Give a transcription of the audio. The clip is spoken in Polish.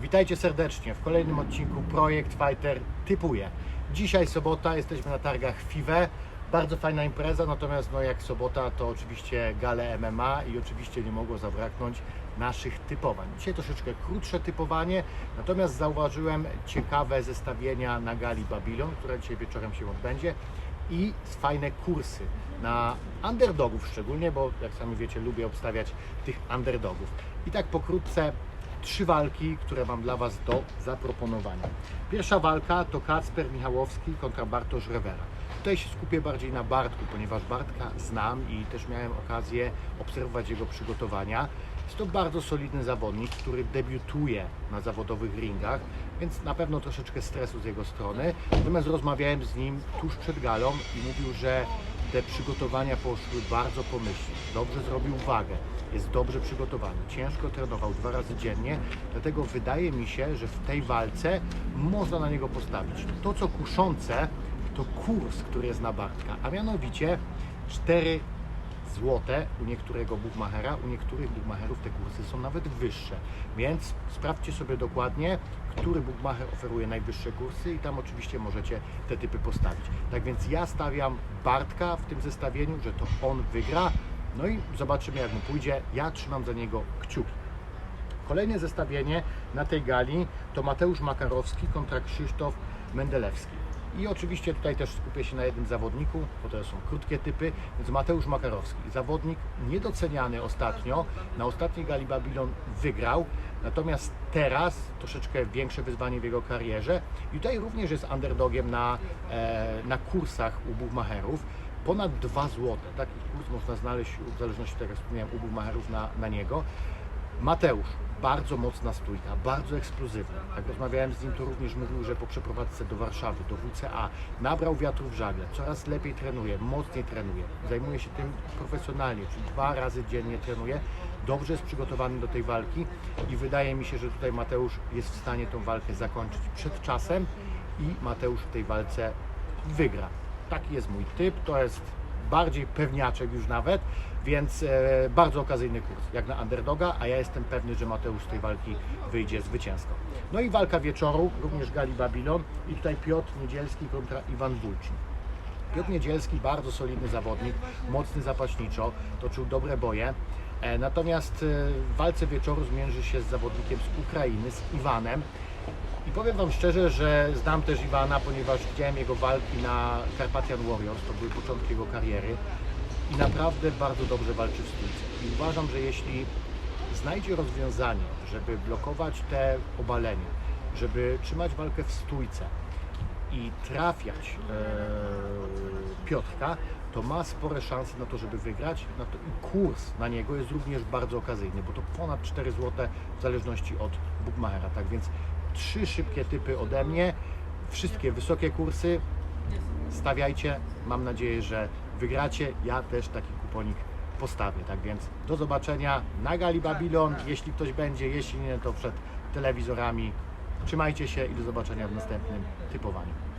Witajcie serdecznie w kolejnym odcinku Projekt Fighter typuje. Dzisiaj sobota, jesteśmy na targach FIWE. Bardzo fajna impreza, natomiast no jak sobota to oczywiście gale MMA i oczywiście nie mogło zabraknąć naszych typowań. Dzisiaj troszeczkę krótsze typowanie, natomiast zauważyłem ciekawe zestawienia na gali Babylon, która dzisiaj wieczorem się odbędzie i fajne kursy na underdogów szczególnie, bo jak sami wiecie, lubię obstawiać tych underdogów. I tak pokrótce trzy walki, które mam dla Was do zaproponowania. Pierwsza walka to Kacper Michałowski kontra Bartosz Rewera. Tutaj się skupię bardziej na Bartku, ponieważ Bartka znam i też miałem okazję obserwować jego przygotowania. Jest to bardzo solidny zawodnik, który debiutuje na zawodowych ringach, więc na pewno troszeczkę stresu z jego strony. Natomiast rozmawiałem z nim tuż przed galą i mówił, że te przygotowania poszły bardzo pomyślnie. Dobrze zrobił wagę, jest dobrze przygotowany, ciężko trenował dwa razy dziennie, dlatego wydaje mi się, że w tej walce można na niego postawić. To, co kuszące, to kurs, który jest na Bartka, a mianowicie 4 złote u niektórego bookmachera, u niektórych bookmacherów te kursy są nawet wyższe. Więc sprawdźcie sobie dokładnie, który bookmacher oferuje najwyższe kursy i tam oczywiście możecie te typy postawić. Tak więc ja stawiam Bartka w tym zestawieniu, że to on wygra. No i zobaczymy jak mu pójdzie. Ja trzymam za niego kciuki. Kolejne zestawienie na tej gali to Mateusz Makarowski kontra Krzysztof Mendelewski. I oczywiście tutaj też skupię się na jednym zawodniku, bo to są krótkie typy, więc Mateusz Makarowski. Zawodnik niedoceniany ostatnio, na ostatniej gali Babylon wygrał, natomiast teraz troszeczkę większe wyzwanie w jego karierze i tutaj również jest underdogiem na, e, na kursach u buchmacherów. Ponad 2 zł, taki kurs można znaleźć w zależności, tak jak wspomniałem, u buchmacherów na, na niego. Mateusz, bardzo mocna stójka, bardzo eksplozywna. Jak rozmawiałem z nim, to również mówił, że po przeprowadzce do Warszawy, do WCA, nabrał wiatru w żagle, coraz lepiej trenuje, mocniej trenuje, zajmuje się tym profesjonalnie, czyli dwa razy dziennie trenuje, dobrze jest przygotowany do tej walki i wydaje mi się, że tutaj Mateusz jest w stanie tą walkę zakończyć przed czasem i Mateusz w tej walce wygra. Taki jest mój typ, to jest bardziej pewniaczek już nawet, więc e, bardzo okazyjny kurs, jak na underdoga, a ja jestem pewny, że Mateusz z tej walki wyjdzie zwycięsko. No i walka wieczoru, również Gali Babylon i tutaj Piotr Niedzielski kontra Iwan Wulcin. Piotr Niedzielski, bardzo solidny zawodnik, mocny zapaśniczo, toczył dobre boje. E, Natomiast e, w walce wieczoru zmierzy się z zawodnikiem z Ukrainy, z Iwanem. I powiem Wam szczerze, że znam też Iwana, ponieważ widziałem jego walki na Carpathian Warriors, to były początki jego kariery i naprawdę bardzo dobrze walczy w stójce. I uważam, że jeśli znajdzie rozwiązanie, żeby blokować te obalenia, żeby trzymać walkę w stójce i trafiać e, Piotrka, to ma spore szanse na to, żeby wygrać. Na to, I kurs na niego jest również bardzo okazyjny, bo to ponad 4 zł w zależności od bookmachera. Tak więc trzy szybkie typy ode mnie, wszystkie wysokie kursy. Stawiajcie, mam nadzieję, że wygracie. Ja też taki kuponik postawię. Tak więc do zobaczenia na Gali Babylon, jeśli ktoś będzie, jeśli nie, to przed telewizorami. Trzymajcie się i do zobaczenia w następnym typowaniu.